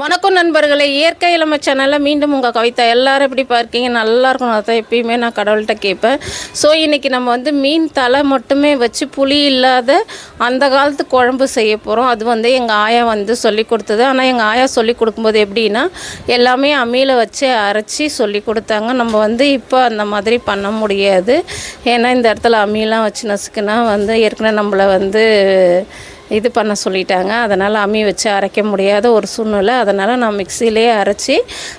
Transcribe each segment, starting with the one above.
வணக்கம் நண்பர்களே. இயற்கை இளமை சேனலில் மீண்டும் உங்கள் கவிதா. எல்லாரும் எப்படி பார்க்கீங்க? நல்லா இருக்கும் அதான் எப்பயுமே நான் கடவுள்கிட்ட கேட்பேன். ஸோ இன்றைக்கி நம்ம வந்து மீன் தலை மட்டுமே வச்சு புளி இல்லாத அந்த காலத்து குழம்பு செய்ய போகிறோம் அது வந்து எங்கள் ஆயா வந்து சொல்லி கொடுத்தது. ஆனால் எங்கள் ஆயா சொல்லி கொடுக்கும்போது எப்படின்னா எல்லாமே அம்மியில் வச்சு அரைச்சி சொல்லி கொடுத்தாங்க. நம்ம வந்து இப்போ அந்த மாதிரி பண்ண முடியாது. ஏன்னா இந்த இடத்துல அம்மியெலாம் வச்சு நசுக்குனா வந்து ஏற்கனவே நம்மளை வந்து இது பண்ண சொல்லிட்டாங்க. அதனால் அம்மி வச்சு அரைக்க முடியாத ஒரு சூழ்நிலை. அதனால் நான் மிக்சிலே அரைச்சி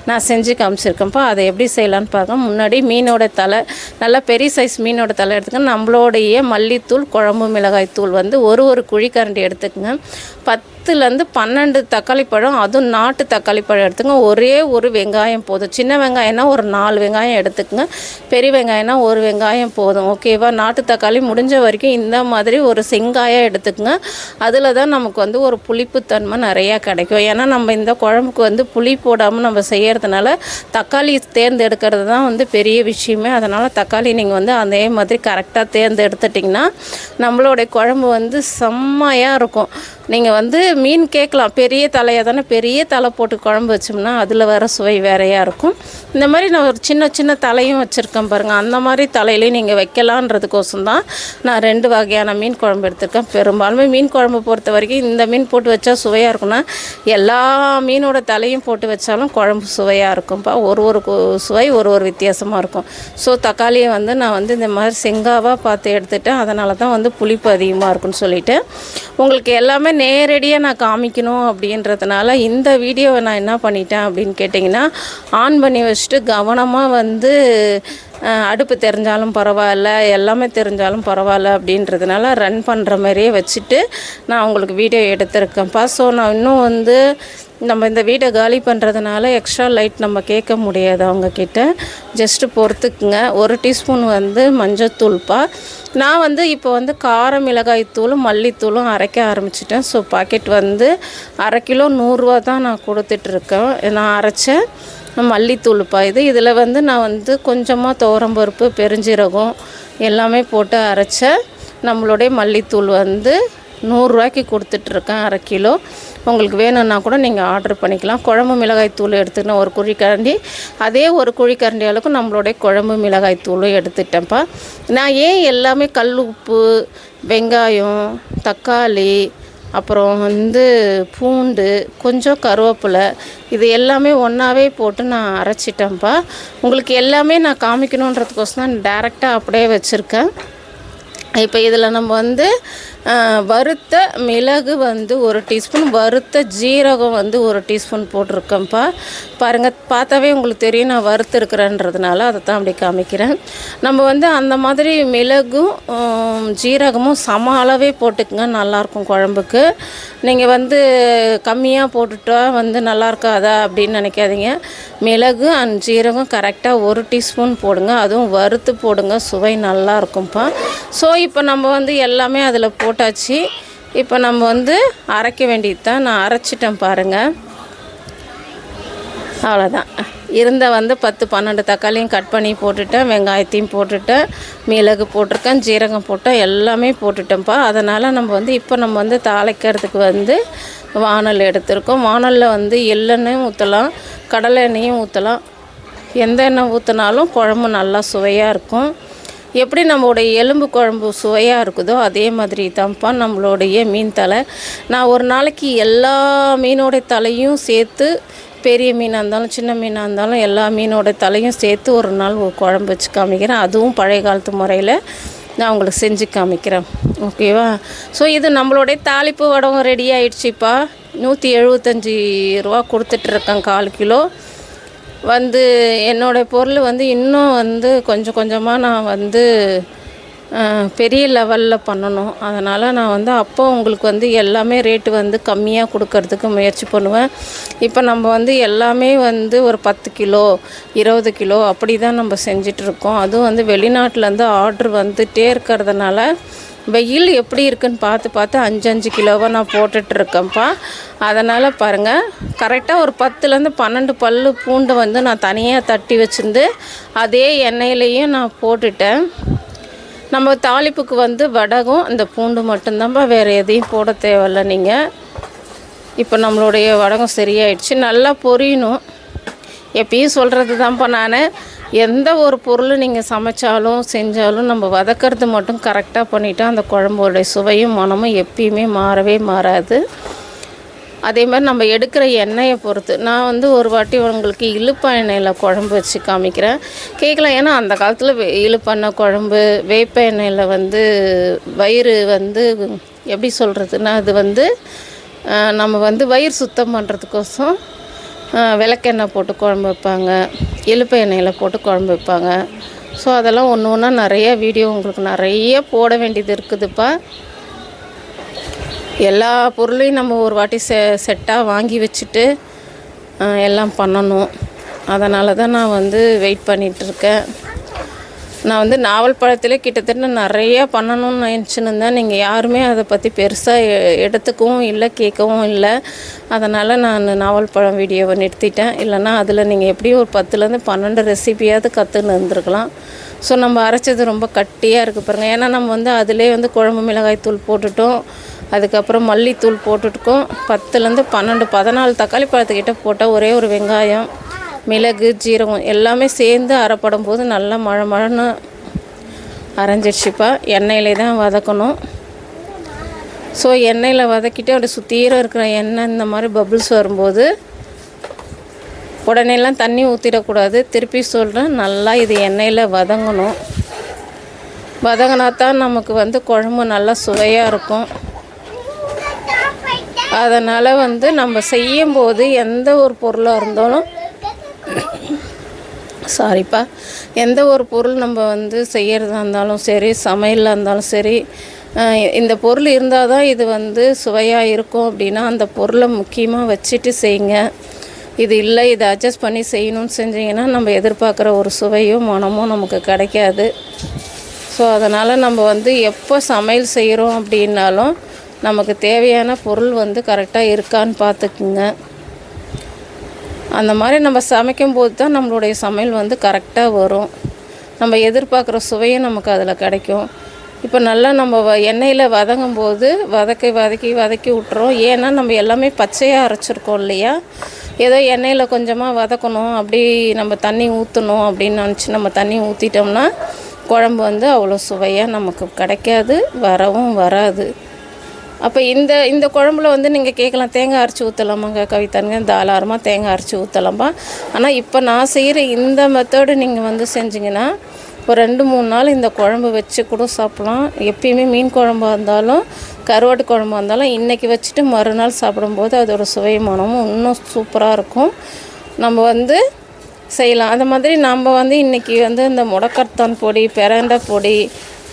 நான் செஞ்சு காமிச்சிருக்கேன்ப்பா. அதை எப்படி செய்யலான்னு பார்க்க முன்னாடி மீனோட தலை நல்லா பெரிய சைஸ் மீனோட தலை எடுத்துக்கங்க. நம்மளோடைய மல்லித்தூள் குழம்பு மிளகாய் தூள் வந்து ஒரு ஒரு குழிக்கரண்டி எடுத்துக்கங்க. பத்துலேருந்து பன்னெண்டு தக்காளி பழம் அதுவும் நாட்டு தக்காளி பழம் எடுத்துங்க. ஒரே ஒரு வெங்காயம் போதும். சின்ன வெங்காயம்னா ஒரு நாலு வெங்காயம் எடுத்துக்கங்க. பெரிய வெங்காயம்னா ஒரு வெங்காயம் போதும். ஓகேவா நாட்டு தக்காளி முடிஞ்ச வரைக்கும் இந்த மாதிரி ஒரு செங்காயம் எடுத்துக்கங்க. அதில் தான் நமக்கு வந்து ஒரு புளிப்புத்தன்மை நிறையா கிடைக்கும். ஏன்னா நம்ம இந்த குழம்புக்கு வந்து புளி போடாமல் நம்ம செய்கிறதுனால தக்காளி தேர்ந்தெடுக்கிறது தான் வந்து பெரிய விஷயமே. அதனால் தக்காளி நீங்கள் வந்து அதே மாதிரி கரெக்டாக தேர்ந்தெடுத்துட்டிங்கன்னா நம்மளுடைய குழம்பு வந்து செம்மையாக இருக்கும். நீங்கள் வந்து மீன் கேட்கலாம். பெரிய தலையாக தானே? பெரிய தலை போட்டு குழம்பு வச்சோம்னா அதில் வர சுவை வேறையாக இருக்கும். இந்த மாதிரி நான் ஒரு சின்ன சின்ன தலையும் வச்சுருக்கேன் பாருங்கள் அந்த மாதிரி தலையிலையும் நீங்கள் வைக்கலான்றதுக்கோசம் தான் நான் ரெண்டு வகையான மீன் குழம்பு எடுத்திருக்கேன். பெரும்பாலுமே மீன் குழம்பு பொறுத்த வரைக்கும் இந்த மீன் போட்டு வச்சா சுவையாக இருக்கும்னா எல்லா மீனோட தலையும் போட்டு வச்சாலும் குழம்பு சுவையாக இருக்கும்ப்பா ஒரு ஒரு சுவை ஒரு ஒரு வித்தியாசமாக இருக்கும். ஸோ தக்காளியை வந்து நான் வந்து இந்த மாதிரி செங்காவாக பார்த்து எடுத்துட்டேன். அதனால தான் வந்து புளிப்பு அதிகமாக இருக்குன்னு சொல்லிவிட்டு உங்களுக்கு எல்லாமே நேரடியாக நான் காமிக்கணும் அப்படின்றதுனால இந்த வீடியோவை நான் என்ன பண்ணிட்டேன் அப்படின்னு கேட்டிங்கன்னா ஆன் பண்ணி வச்சுட்டு கவனமாக வந்து அடுப்பு தெரிஞ்சாலும் பரவாயில்ல எல்லாமே தெரிஞ்சாலும் பரவாயில்ல அப்படின்றதுனால ரன் பண்ணுற மாதிரியே வச்சுட்டு நான் உங்களுக்கு வீடியோ எடுத்திருக்கேன்ப்பா. ஸோ நான் இன்னும் வந்து நம்ம இந்த வீடை காலி பண்ணுறதுனால எக்ஸ்ட்ரா லைட் நம்ம கேட்க முடியாது அவங்கக்கிட்ட ஜஸ்ட்டு பொறுத்துக்குங்க. ஒரு டீஸ்பூன் வந்து மஞ்சத்தூள்ப்பா. நான் வந்து இப்போ வந்து கார மிளகாய் தூளும் மல்லித்தூளும் அரைக்க ஆரம்பிச்சிட்டேன். ஸோ பாக்கெட் வந்து அரை கிலோ நூறுரூவா தான் நான் கொடுத்துட்ருக்கேன் நான் அரைச்சேன். மல்லித்தூள்ப்பா இது இதில் வந்து நான் வந்து கொஞ்சமாக துவரம்பருப்பு பெருஞ்சீரகம் எல்லாமே போட்டு அரைச்ச நம்மளுடைய மல்லித்தூள் வந்து நூறுரூவாய்க்கு கொடுத்துட்ருக்கேன் அரை கிலோ. உங்களுக்கு வேணும்னா கூட நீங்கள் ஆர்டர் பண்ணிக்கலாம். குழம்பு மிளகாய் தூள் எடுத்துக்கணும் ஒரு குழிக்கரண்டி அதே ஒரு குழிக்கரண்டி அளவுக்கு நம்மளுடைய குழம்பு மிளகாய் தூளும் எடுத்துட்டேன்ப்பா. நான் ஏன் எல்லாமே கல் உப்பு வெங்காயம் தக்காளி அப்புறம் வந்து பூண்டு கொஞ்சம் கருவேப்பிலை இது எல்லாமே ஒன்றாவே போட்டு நான் அரைச்சிட்டேன்ப்பா உங்களுக்கு எல்லாமே நான் காமிக்கணுன்றதுக்கோசம் தான் டேரெக்டாக அப்படியே வச்சுருக்கேன். இப்போ இதில் நம்ம வந்து வறுத்த மிளகு வந்து ஒரு டீஸ்பூன் வறுத்த ஜீரகம் வந்து ஒரு டீஸ்பூன் போட்டிருக்கேன்ப்பா. பாருங்கள் பார்த்தாவே உங்களுக்கு தெரியும் நான் வறுத்துருக்குறேன்றதுனால அதை தான் அப்படி காமிக்கிறேன். நம்ம வந்து அந்த மாதிரி மிளகும் ஜீரகமும் சம அளவே போட்டுக்குங்க நல்லாயிருக்கும் குழம்புக்கு. நீங்கள் வந்து கம்மியாக போட்டுட்டா வந்து நல்லா இருக்காதா அப்படின்னு நினைக்காதீங்க. மிளகு அண்ட் ஜீரகம் கரெக்டாக ஒரு டீஸ்பூன் போடுங்க அதுவும் வறுத்து போடுங்க சுவை நல்லா இருக்கும்ப்பா ஸோ இப்போ நம்ம வந்து எல்லாமே அதில் போட்டாச்சு. இப்போ நம்ம வந்து அரைக்க வேண்டியது தான். நான் அரைச்சிட்டேன் பாருங்கள் அவ்வளோதான் இருந்த வந்து பத்து பன்னெண்டு தக்காளியும் கட் பண்ணி போட்டுட்டேன். வெங்காயத்தையும் போட்டுட்டேன். மிளகு போட்டிருக்கேன். ஜீரகம் போட்டேன். எல்லாமே போட்டுட்டேன்ப்பா அதனால் நம்ம வந்து இப்போ நம்ம வந்து தாளிக்கிறதுக்கு வந்து வானல் எடுத்திருக்கோம். வானலில் வந்து எள்ளெண்ணையும் ஊற்றலாம் கடலை எண்ணெயும் ஊற்றலாம் எந்த எண்ணெய் ஊற்றினாலும் குழம்பு நல்லா சுவையாக இருக்கும். எப்படி நம்மளுடைய எலும்பு குழம்பு சுவையாக இருக்குதோ அதே மாதிரி தான்ப்பா நம்மளுடைய மீன் தலை. நான் ஒரு நாளைக்கு எல்லா மீனோட தலையும் சேர்த்து பெரிய மீனாக இருந்தாலும் சின்ன மீனாக இருந்தாலும் எல்லா மீனோட தலையும் சேர்த்து ஒரு நாள் ஒரு குழம்பு வச்சு காமிக்கிறேன். அதுவும் பழைய காலத்து முறையில் நான் உங்களுக்கு செஞ்சு காமிக்கிறேன். ஓகேவா ஸோ இது நம்மளுடைய தாளிப்பு வடகம் ரெடி ஆயிடுச்சுப்பா. நூற்றி எழுபத்தஞ்சி ரூபா கொடுத்துட்ருக்கேன் கால் கிலோ. வந்து என்னோடய பொருள் வந்து இன்னும் வந்து கொஞ்சம் கொஞ்சமாக நான் வந்து பெரிய லெவலில் பண்ணணும். அதனால் நான் வந்து அப்போ உங்களுக்கு வந்து எல்லாமே ரேட்டு வந்து கம்மியாக கொடுக்கறதுக்கு முயற்சி பண்ணுவேன். இப்போ நம்ம வந்து எல்லாமே வந்து ஒரு பத்து கிலோ இருபது கிலோ அப்படி தான் நம்ம செஞ்சிட்ருக்கோம் அதுவும் வந்து வெளிநாட்டிலேருந்து ஆர்டர் வந்துகிட்டே இருக்கிறதுனால வெயில் எப்படி இருக்குன்னு பார்த்து பார்த்து அஞ்சு அஞ்சு கிலோவாக நான் போட்டுட்ருக்கேன்ப்பா. அதனால் பாருங்கள் கரெக்டாக ஒரு பத்துலேருந்து பன்னெண்டு பல்லு பூண்டு வந்து நான் தனியாக தட்டி வச்சுருந்து அதே எண்ணெயிலையும் நான் போட்டுட்டேன். நம்ம தாளிப்புக்கு வந்து வடகம் இந்த பூண்டு மட்டும்தான்ப்பா வேறு எதையும் போட தேவையில்ல நீங்கள் இப்போ நம்மளுடைய வடகம் சரியாயிடுச்சு நல்லா பொரியணும். எப்பயும் சொல்கிறது தான்ப்பா நான். எந்த ஒரு பொருள் நீங்கள் சமைச்சாலும் செஞ்சாலும் நம்ம வதக்கிறது மட்டும் கரெக்டாக பண்ணிட்டா அந்த குழம்போடைய சுவையும் மனமும் எப்பயுமே மாறவே மாறாது. அதே மாதிரி நம்ம எடுக்கிற எண்ணெயை பொறுத்து நான் வந்து ஒரு வாட்டி உங்களுக்கு இழுப்பா எண்ணெயில் குழம்பு வச்சு காமிக்கிறேன். கேட்கலாம் ஏன்னா அந்த காலத்தில் வே- இழுப்பெண்ணெய் குழம்பு வேப்ப எண்ணெயில் வந்து வயிறு வந்து எப்படி சொல்கிறதுனா அது வந்து நம்ம வந்து வயிறு சுத்தம் பண்ணுறதுக்கோசம் விளக்கெண்ணெய் போட்டு குழம்பு வைப்பாங்க. இழுப்ப எண்ணெயில் போட்டு குழம்பு வைப்பாங்க. ஸோ அதெல்லாம் ஒன்று ஒன்றா நிறைய வீடியோ உங்களுக்கு நிறைய போட வேண்டியது இருக்குதுப்பா. எல்லா பொருளையும் நம்ம ஒரு வாட்டி செ செட்டாக வாங்கி வச்சுட்டு எல்லாம் பண்ணணும். அதனால தான் நான் வந்து வெயிட் பண்ணிகிட்ருக்கேன் நான் வந்து நாவல் பழத்திலே கிட்டத்தட்ட நிறையா பண்ணணும்னு நினச்சின்னு இருந்தேன் நீங்கள் யாருமே அதை பற்றி பெருசாக எடுத்துக்கவும் இல்லை கேட்கவும் இல்லை. அதனால் நான் நாவல் பழம் வீடியோவை நிறுத்திட்டேன். இல்லைன்னா அதில் நீங்கள் எப்படியும் ஒரு பத்துலேருந்து பன்னெண்டு ரெசிபியாவது கற்றுன்னு இருந்திருக்கலாம். ஸோ நம்ம அரைச்சது ரொம்ப கட்டியாக இருக்குது பாருங்கள் ஏன்னா நம்ம வந்து அதிலே வந்து குழம்பு மிளகாய் தூள் போட்டுட்டோம். அதுக்கப்புறம் மல்லித்தூள் போட்டுட்டுக்கோம். பத்துலேருந்து பன்னெண்டு பதினாலு தக்காளி பழத்துக்கிட்ட போட்டால் ஒரே ஒரு வெங்காயம். மிளகு ஜீரகம் எல்லாமே சேர்ந்து அரைப்படும் போது நல்லா மழை மழைன்னு அரைஞ்சிடுச்சுப்பா எண்ணெயிலே தான் வதக்கணும். ஸோ எண்ணெயில் வதக்கிட்டு அப்படி சுத்தீரம் இருக்கிற எண்ணெய் இந்த மாதிரி பபுள்ஸ் வரும்போது உடனேலாம் தண்ணி ஊற்றிடக்கூடாது திருப்பி சொல்கிறேன் நல்லா இது எண்ணெயில் வதங்கணும். வதங்கினா தான் நமக்கு வந்து குழம்பு நல்லா சுவையாக இருக்கும். அதனால் வந்து நம்ம செய்யும்போது எந்த ஒரு பொருளாக இருந்தாலும் சாரிப்பா எந்த ஒரு பொருள் நம்ம வந்து செய்கிறதா இருந்தாலும் சரி சமையலாக இருந்தாலும் சரி இந்த பொருள் இருந்தால் தான் இது வந்து சுவையாக இருக்கும் அப்படின்னா அந்த பொருளை முக்கியமாக வச்சுட்டு செய்யுங்க. இது இல்லை இதை அட்ஜஸ்ட் பண்ணி செய்யணும்னு செஞ்சீங்கன்னா நம்ம எதிர்பார்க்குற ஒரு சுவையும் மனமும் நமக்கு கிடைக்காது. ஸோ அதனால் நம்ம வந்து எப்போ சமையல் செய்கிறோம் அப்படின்னாலும் நமக்கு தேவையான பொருள் வந்து கரெக்டாக இருக்கான்னு பார்த்துக்குங்க. அந்த மாதிரி நம்ம சமைக்கும் போது தான் நம்மளுடைய சமையல் வந்து கரெக்டாக வரும். நம்ம எதிர்பார்க்குற சுவையும் நமக்கு அதில் கிடைக்கும். இப்போ நல்லா நம்ம வ- எண்ணெயில் வதங்கும் போது வதக்கி வதக்கி வதக்கி விட்டுறோம். ஏன்னா நம்ம எல்லாமே பச்சையாக அரைச்சிருக்கோம் இல்லையா? ஏதோ எண்ணெயில் கொஞ்சமாக வதக்கணும் அப்படி நம்ம தண்ணி ஊற்றணும் அப்படின்னு நினச்சி நம்ம தண்ணி ஊற்றிட்டோம்னா குழம்பு வந்து அவ்வளோ சுவையாக நமக்கு கிடைக்காது வரவும் வராது. அப்போ இந்த இந்த குழம்புல வந்து நீங்கள் கேட்கலாம் தேங்காய் அரைச்சி ஊற்றலாமாங்க கவிதானுங்க? தாராளமாக தேங்காய் அரைச்சி ஊற்றலாமா ஆனால் இப்போ நான் செய்கிற இந்த மெத்தடு நீங்கள் வந்து செஞ்சிங்கன்னா ஒரு ரெண்டு மூணு நாள் இந்த குழம்பு வச்சு கூட சாப்பிட்லாம். எப்பயுமே மீன் குழம்பாக இருந்தாலும் கருவாட்டு குழம்பா இருந்தாலும் இன்றைக்கி வச்சுட்டு மறுநாள் சாப்பிடும்போது அதோட சுவை மனமும் இன்னும் சூப்பராக இருக்கும். நம்ம வந்து செய்யலாம். அந்த மாதிரி நம்ம வந்து இன்றைக்கி வந்து இந்த முடக்கத்தான் பொடி பிரண்டை பொடி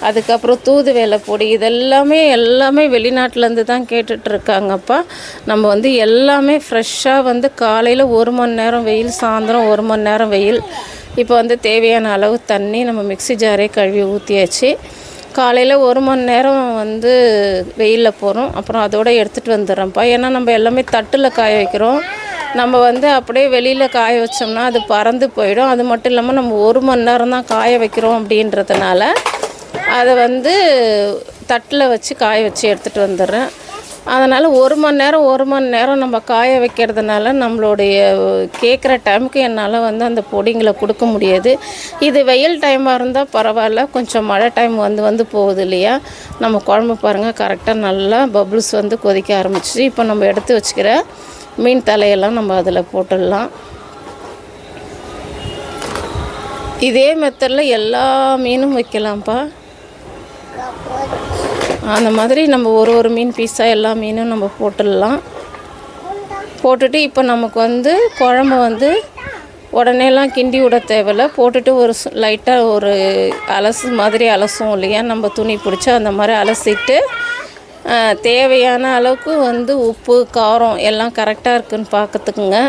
அதுக்கப்புறம் தூதுவளை பொடி இதெல்லாமே எல்லாமே வெளிநாட்டிலேருந்து தான் கேட்டுட்ருக்காங்கப்பா. நம்ம வந்து எல்லாமே ஃப்ரெஷ்ஷாக வந்து காலையில் ஒரு மணி நேரம் வெயில் சாயந்தரம் ஒரு மணி நேரம் வெயில். இப்போ வந்து தேவையான அளவு தண்ணி நம்ம மிக்ஸி ஜாரே கழுவி ஊற்றியாச்சு காலையில் ஒரு மணி நேரம் வந்து வெயிலில் போகிறோம் அப்புறம் அதோட எடுத்துகிட்டு வந்துடுறோம்ப்பா ஏன்னா நம்ம எல்லாமே தட்டில் காய வைக்கிறோம். நம்ம வந்து அப்படியே வெளியில் காய வச்சோம்னா அது பறந்து போயிடும். அது மட்டும் இல்லாமல் நம்ம ஒரு மணி நேரம் தான் காய வைக்கிறோம் அப்படின்றதுனால அதை வந்து தட்டில் வச்சு காய வச்சு எடுத்துகிட்டு வந்துடுறேன். அதனால் ஒரு மணி நேரம் ஒரு மணி நேரம் நம்ம காய வைக்கிறதுனால நம்மளுடைய கேட்குற டைமுக்கு என்னால் வந்து அந்த பொடிங்களை கொடுக்க முடியாது. இது வெயில் டைமாக இருந்தால் பரவாயில்ல. கொஞ்சம் மழை டைம் வந்து வந்து போகுது இல்லையா? நம்ம குழம்பு பாருங்கள் கரெக்டாக நல்லா பபுள்ஸ் வந்து கொதிக்க ஆரம்பிச்சிச்சு. இப்போ நம்ம எடுத்து வச்சுக்கிற மீன் தலையெல்லாம் நம்ம அதில் போட்டுடலாம். இதே மெத்தடில் எல்லா மீனும் வைக்கலாம்ப்பா. அந்த மாதிரி நம்ம ஒரு ஒரு மீன் பீஸாக எல்லா மீனும் நம்ம போட்டுடலாம். போட்டுட்டு இப்போ நமக்கு வந்து குழம்பு வந்து உடனேலாம் கிண்டி விட தேவையில்ல. போட்டுட்டு ஒரு லைட்டாக ஒரு அலசு மாதிரி அலசும் இல்லையா? நம்ம துணி பிடிச்சி அந்த மாதிரி அலசிட்டு தேவையான அளவுக்கு வந்து உப்பு காரம் எல்லாம் கரெக்டாக இருக்குன்னு பார்க்கறதுக்குங்க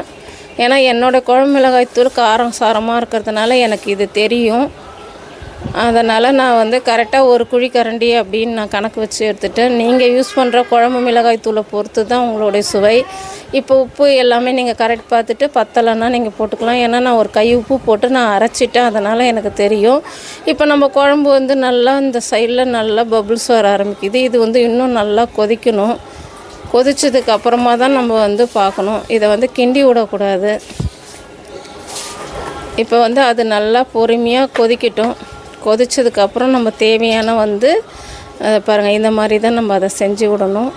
ஏன்னா என்னோடய குழம்பு மிளகாய் தூள் காரம் சாரமாக இருக்கிறதுனால எனக்கு இது தெரியும். அதனால் நான் வந்து கரெக்டாக ஒரு குழி கரண்டி அப்படின்னு நான் கணக்கு வச்சு எடுத்துட்டேன். நீங்கள் யூஸ் பண்ணுற குழம்பு மிளகாய் தூளை பொறுத்து தான் உங்களுடைய சுவை. இப்போ உப்பு எல்லாமே நீங்கள் கரெக்ட் பார்த்துட்டு பத்தலைன்னா நீங்கள் போட்டுக்கலாம். ஏன்னா நான் ஒரு கை உப்பு போட்டு நான் அரைச்சிட்டேன். அதனால் எனக்கு தெரியும். இப்போ நம்ம குழம்பு வந்து நல்லா இந்த சைடில் நல்லா பபுள்ஸ் வர ஆரம்பிக்குது. இது வந்து இன்னும் நல்லா கொதிக்கணும். கொதிச்சதுக்கு அப்புறமா தான் நம்ம வந்து பார்க்கணும். இதை வந்து கிண்டி விடக்கூடாது. இப்போ வந்து அது நல்லா பொறுமையாக கொதிக்கட்டும். கொதிச்சதுக்கப்புறம் நம்ம தேவையான வந்து அதை பாருங்கள் இந்த மாதிரி தான் நம்ம அதை செஞ்சு விடணும்.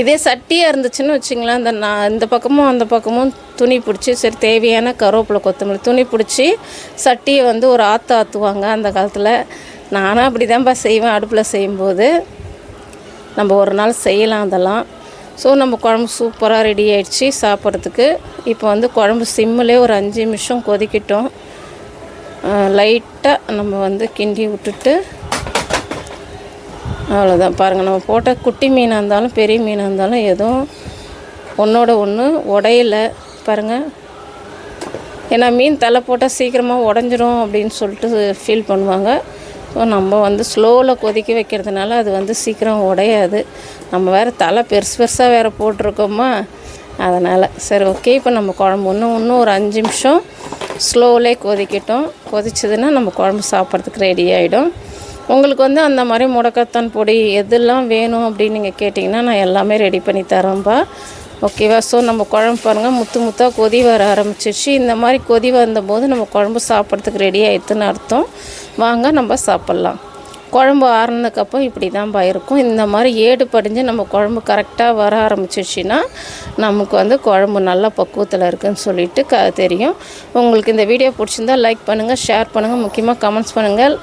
இதே சட்டியாக இருந்துச்சுன்னு வச்சிங்களேன் இந்த நான் இந்த பக்கமும் அந்த பக்கமும் துணி பிடிச்சி சரி தேவையான கருவேப்பிலை கொத்தமல்லி துணி பிடிச்சி சட்டியை வந்து ஒரு ஆற்று ஆற்றுவாங்க அந்த காலத்தில். நானும் அப்படி தான்ப்பா செய்வேன் அடுப்பில் செய்யும்போது. நம்ம ஒரு நாள் செய்யலாம் அதெல்லாம். ஸோ நம்ம குழம்பு சூப்பராக ரெடி ஆயிடுச்சு சாப்பிட்றதுக்கு. இப்போ வந்து குழம்பு சிம்மிலே ஒரு அஞ்சு நிமிஷம் கொதிக்கட்டும். லைட்டாக நம்ம வந்து கிண்டி விட்டுட்டு அவ்வளோதான் பாருங்கள் நம்ம போட்ட குட்டி மீனாக இருந்தாலும் பெரிய மீனாக இருந்தாலும் எதுவும் ஒன்றோட ஒன்று உடையல. பாருங்கள் ஏன்னா மீன் தலை போட்டால் சீக்கிரமாக உடஞ்சிரும் அப்படின்னு சொல்லிட்டு ஃபீல் பண்ணுவாங்க. ஸோ நம்ம வந்து ஸ்லோவில் கொதிக்க வைக்கிறதுனால அது வந்து சீக்கிரம் உடையாது. நம்ம வேறு தலை பெருசு பெருசாக வேறு போட்டிருக்கோமா? அதனால். சரி ஓகே இப்போ நம்ம குழம்பு இன்னும் இன்னும் ஒரு அஞ்சு நிமிஷம் ஸ்லோவிலே கொதிக்கட்டும். கொதிச்சதுன்னா நம்ம குழம்பு சாப்பிட்றதுக்கு ரெடி ஆகிடும் உங்களுக்கு வந்து அந்த மாதிரி முடக்கத்தான் பொடி எதெல்லாம் வேணும் அப்படின்னு நீங்கள் கேட்டிங்கன்னா நான் எல்லாமே ரெடி பண்ணி தரேன்ப்பா ஓகேவா ஸோ நம்ம குழம்பு பாருங்கள் முத்து முத்தாக கொதி வர ஆரம்பிச்சிருச்சு. இந்த மாதிரி கொதி வந்தபோது நம்ம குழம்பு சாப்பிட்றதுக்கு ரெடி ஆயிடுதுன்னு அர்த்தம். வாங்க நம்ம சாப்பிட்லாம். குழம்பு ஆறுனதுக்கப்புறம் இப்படி தான்ப்பா இருக்கும் இந்த மாதிரி ஏடு படிஞ்சு நம்ம குழம்பு கரெக்டாக வர ஆரம்பிச்சிருச்சுன்னா நமக்கு வந்து குழம்பு நல்ல பக்குவத்தில் இருக்குதுன்னு சொல்லிட்டு க தெரியும். உங்களுக்கு இந்த வீடியோ பிடிச்சிருந்தா லைக் பண்ணுங்கள் ஷேர் பண்ணுங்கள் முக்கியமாக கமெண்ட்ஸ் பண்ணுங்கள்